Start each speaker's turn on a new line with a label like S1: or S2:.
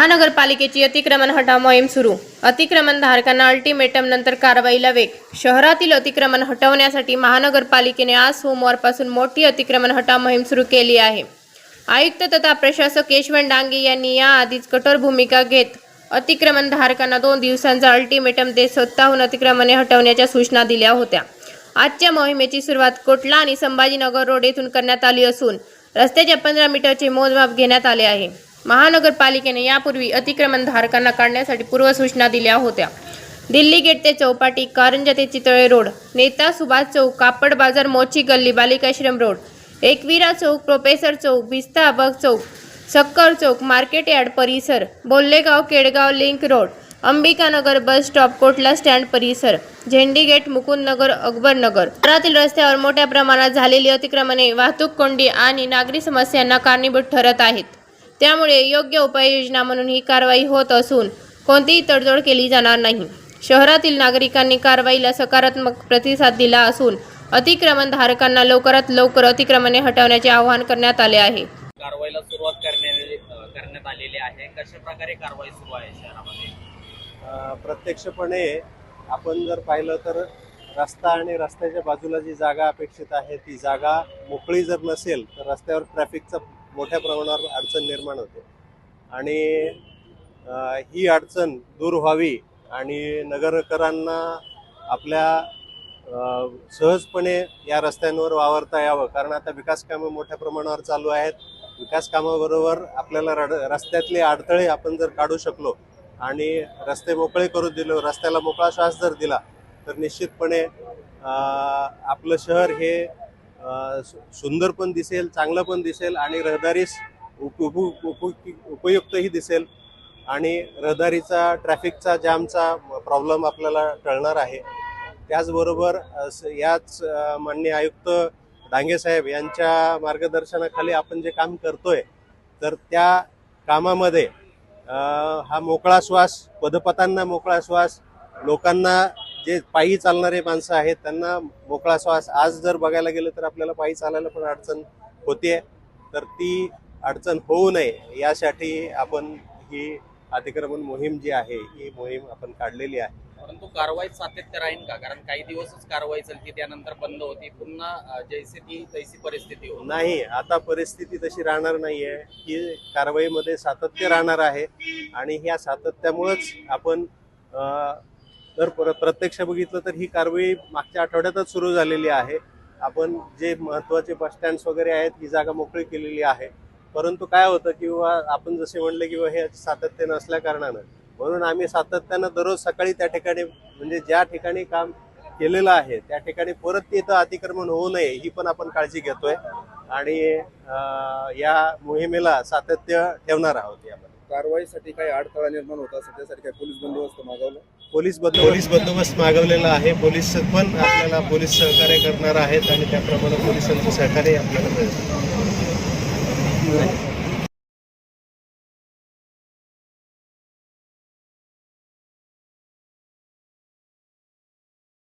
S1: महानगरपालिकेची अतिक्रमण हटाव मोहीम सुरू. अतिक्रमण धारकांना अल्टिमेटम नंतर कारवाईला वेग शहरातील अतिक्रमण हटवण्यासाठी महानगरपालिकेने आज सोमवारपासून मोठी अतिक्रमण हटाव मोहीम सुरू केली आहे. आयुक्त तथा प्रशासक यशवंत डांगे यांनी याआधीच कठोर भूमिका घेत अतिक्रमण धारकांना दोन दिवसांचा अल्टिमेटम देत स्वतःहून अतिक्रमणे हटवण्याच्या सूचना दिल्या होत्या. आजच्या मोहिमेची सुरुवात कोटला आणि संभाजीनगर रोड येथून करण्यात आली असून रस्त्याच्या पंधरा मीटरचे मोजमाप घेण्यात आले आहे. महानगरपालिकेने यापूर्वी अतिक्रमण धारकांना काढण्यासाठी पूर्वसूचना दिल्या होत्या. दिल्ली गेट ते चौपाटी कारंजा ते चितळे रोड नेता सुभाष चौक कापड बाजार मोची गल्ली बालिकाश्रम रोड एकविरा चौक प्रोफेसर चौक भिस्ता अबक चौक सक्कर चौक मार्केट यार्ड परिसर Bollegaon Kedgaon link road Ambikanagar bus stop Kotla stand परिसर झेंडी गेट मुकुंदनगर अकबरनगर शहरातील रस्त्यावर मोठ्या प्रमाणात झालेली अतिक्रमणे वाहतूक कोंडी आणि नागरी समस्यांना कारणीभूत ठरत आहेत. त्यामुळे योग्य उपाययोजना म्हणून ही कारवाई होत असून कोणतीही तडजोड केली जाणार नाही. शहरातील नागरिकांनी कारवाईला सकारात्मक प्रतिसाद दिला असून अतिक्रमण धारकांना लवकरात लवकर अतिक्रमणे हटवण्याचे आवाहन करण्यात आले आहे.
S2: कारवाईला सुरुवात करण्यात करण्यात आलेली आहे. कशा प्रकारे कारवाई सुरू आहे शहरामध्ये?
S3: प्रत्यक्षपणे आपण जर पाहिलं तर रस्ता आणि रस्त्याच्या बाजूला जी जागा अपेक्षित आहे ती जागा मोकळी जर नसेल तर रस्त्यावर ट्रॅफिकचा मोठ्या प्रमाणावर अडचण निर्माण होते. आणि ही अडचण दूर व्हावी आणि नगरकरांना आपल्या सहजपणे या रस्त्यांवर वावरता यावं. कारण आता विकास कामं मोठ्या प्रमाणावर चालू आहेत. विकास कामाबरोबर आपल्याला रड रस्त्यातले अडथळे आपण जर काढू शकलो आणि रस्ते मोकळे करू दिलो रस्त्याला मोकळा श्वास जर दिला तर निश्चितपणे आपलं शहर हे सुंदर पण दिसेल चांगलं पण दिसेल आणि रहदारीस उप उप उपयुक्तही दिसेल. आणि रहदारीचा ट्रॅफिकचा जामचा प्रॉब्लेम आपल्याला टळणार आहे. त्याचबरोबर याच अ, माननीय आयुक्त डांगे साहेब यांच्या मार्गदर्शनाखाली आपण जे काम करतोय तर त्या कामामध्ये हा मोकळा श्वास पदपतांना मोकळा श्वास लोकांना जे पायी चालणारे माणसं आहेत त्यांना मोकळा श्वास आज जर बघायला गेलं तर आपल्याला पायी चालायला पण अडचण होते तर ती अडचण होऊ नये यासाठी आपण ही अतिक्रमण मोहीम जी आहे ही मोहीम आपण काढलेली आहे.
S2: परंतु कारवाईत सातत्य राहील का? कारण काही दिवसच कारवाई चालते त्यानंतर बंद होती पुन्हा जैसे ती तैसी परिस्थिती होती.
S3: नाही आता परिस्थिती तशी राहणार नाहीये. ही कारवाईमध्ये सातत्य राहणार आहे आणि ह्या सातत्यामुळेच आपण तर जर प्र- प्रत्यक्ष बघितलं तर ही कारवाई मागच्या आठवड्यातच सुरू झालेली आहे. आपण जे महत्त्वाचे बस स्टँड्स वगैरे आहेत ही जागा मोकळी केलेली आहे. परंतु काय होतं किंवा आपण जसे म्हणले किंवा हे सातत्य नसल्या कारणानं. म्हणून आम्ही सातत्यानं दररोज सकाळी त्या ठिकाणी म्हणजे ज्या ठिकाणी काम केलेलं आहे त्या ठिकाणी परत तिथं अतिक्रमण होऊ नये ही पण आपण काळजी घेतोय. आणि या मोहिमेला सातत्य ठेवणार आहोत यामध्ये.
S4: कारवाईसाठी काही अडथळा निर्माण होता त्यासाठी काही पोलीस बंदोबस्त मागवला?
S3: पोलीस बंद पोलीस बंदोबस्त मागवलेला आहे. पोलीस पण आपल्याला पोलीस सहकार्य करणार आहेत आणि त्याप्रमाणे पोलिसांचं सहकार्य आपल्याला मिळेल.